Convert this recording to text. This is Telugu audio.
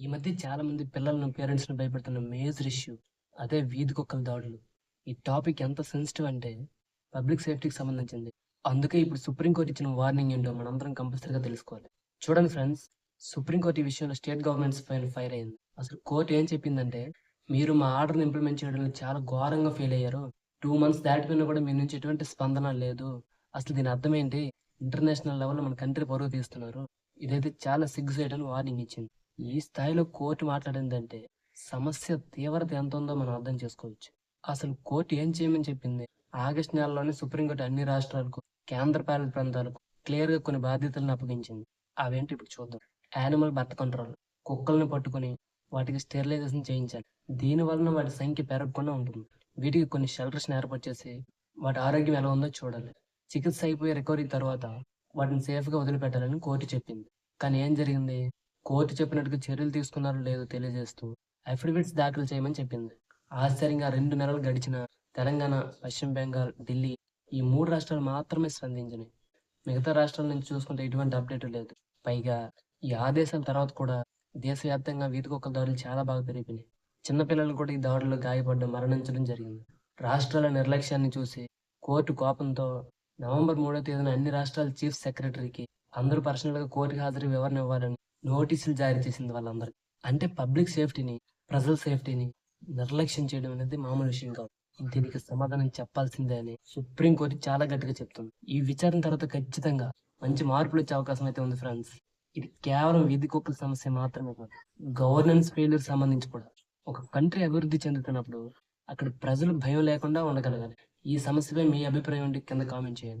ఈ మధ్య చాలా మంది పిల్లలను పేరెంట్స్ని భయపెడుతున్న మేజర్ ఇష్యూ అదే వీధి కుక్కల దాడులు. ఈ టాపిక్ ఎంత సెన్సిటివ్ అంటే పబ్లిక్ సేఫ్టీకి సంబంధించింది. అందుకే ఇప్పుడు సుప్రీంకోర్టు ఇచ్చిన వార్నింగ్ ఏంటో మనందరం కంపల్సరీగా తెలుసుకోవాలి. చూడండి ఫ్రెండ్స్ సుప్రీంకోర్టు ఈ విషయంలో స్టేట్ గవర్నమెంట్స్ పైన ఫైర్ అయింది. అసలు కోర్టు ఏం చెప్పిందంటే మీరు మా ఆర్డర్ని ఇంప్లిమెంట్ చేయడంలో చాలా ఘోరంగా ఫెయిల్ అయ్యారు. టూ మంత్స్ దాటిపోయినా కూడా మీ నుంచి ఎటువంటి స్పందన లేదు. అసలు దీని అర్థం ఏంటి? ఇంటర్నేషనల్ లెవెల్లో మన కంట్రీ పొరుగు తీస్తున్నారు. ఇదైతే చాలా సిగ్గు చేయడానికి వార్నింగ్ ఇచ్చింది. ఈ స్థాయిలో కోర్టు మాట్లాడిందంటే సమస్య తీవ్రత ఎంత ఉందో మనం అర్థం చేసుకోవచ్చు. అసలు కోర్టు ఏం చేయమని చెప్పింది? ఆగస్టు నెలలోనే సుప్రీంకోర్టు అన్ని రాష్ట్రాలకు కేంద్రపాలిత ప్రాంతాలకు క్లియర్గా కొన్ని బాధ్యతలను అప్పగించింది. అవేంటి ఇప్పుడు చూద్దాం. యానిమల్ బర్త్ కంట్రోల్ కుక్కల్ని పట్టుకొని వాటికి స్టెరిలైజేషన్ చేయించాలి. దీని వలన వాటి సంఖ్య పెరగకుండా ఉంటుంది. వీటికి కొన్ని షెల్టర్స్ ఏర్పాటు చేసి వాటి ఆరోగ్యం ఎలా ఉందో చూడాలి. చికిత్స అయిపోయి రికవరీ తర్వాత వాటిని సేఫ్గా వదిలిపెట్టాలని కోర్టు చెప్పింది. కానీ ఏం జరిగింది? కోర్టు చెప్పినట్టుగా చర్యలు తీసుకున్నారో లేదో తెలియజేస్తూ అఫిడవిట్స్ దాఖలు చేయమని చెప్పింది. ఆశ్చర్యంగా రెండు నెలలు గడిచిన తెలంగాణ పశ్చిమ బెంగాల్ ఢిల్లీ ఈ మూడు రాష్ట్రాలు మాత్రమే స్పందించినాయి. మిగతా రాష్ట్రాల నుంచి చూసుకుంటే ఎటువంటి అప్డేట్ లేదు. పైగా ఈ ఆదేశాల తర్వాత కూడా దేశవ్యాప్తంగా వీధికొక్కల దాడులు చాలా బాగా పెరిగిపోయినాయి. చిన్నపిల్లలు కూడా ఈ దాడుల్లో గాయపడడం మరణించడం జరిగింది. రాష్ట్రాల నిర్లక్ష్యాన్ని చూసి కోర్టు కోపంతో నవంబర్ మూడో తేదీన అన్ని రాష్ట్రాల చీఫ్ సెక్రటరీకి అందరూ పర్సనల్గా కోర్టుకి హాజరు వివరణ ఇవ్వాలని నోటీసులు జారీ చేసింది వాళ్ళందరికీ. అంటే పబ్లిక్ సేఫ్టీని ప్రజల సేఫ్టీని నిర్లక్ష్యం చేయడం అనేది మామూలు విషయం కాదు. దీనికి సమాధానం చెప్పాల్సిందే అని సుప్రీం కోర్టు చాలా గట్టిగా చెప్తుంది. ఈ విచారణ తర్వాత ఖచ్చితంగా మంచి మార్పులు వచ్చే అవకాశం అయితే ఉంది ఫ్రెండ్స్. ఇది కేవలం వీధి కుక్కల సమస్య మాత్రమే కాదు. గవర్నెన్స్ ఫెయిల్యూర్ సంబంధించి కూడా. ఒక కంట్రీ అభివృద్ధి చెందుతున్నప్పుడు అక్కడ ప్రజలు భయం లేకుండా ఉండగలగాలి. ఈ సమస్యపై మీ అభిప్రాయం ఉంటే కింద కామెంట్ చేయండి.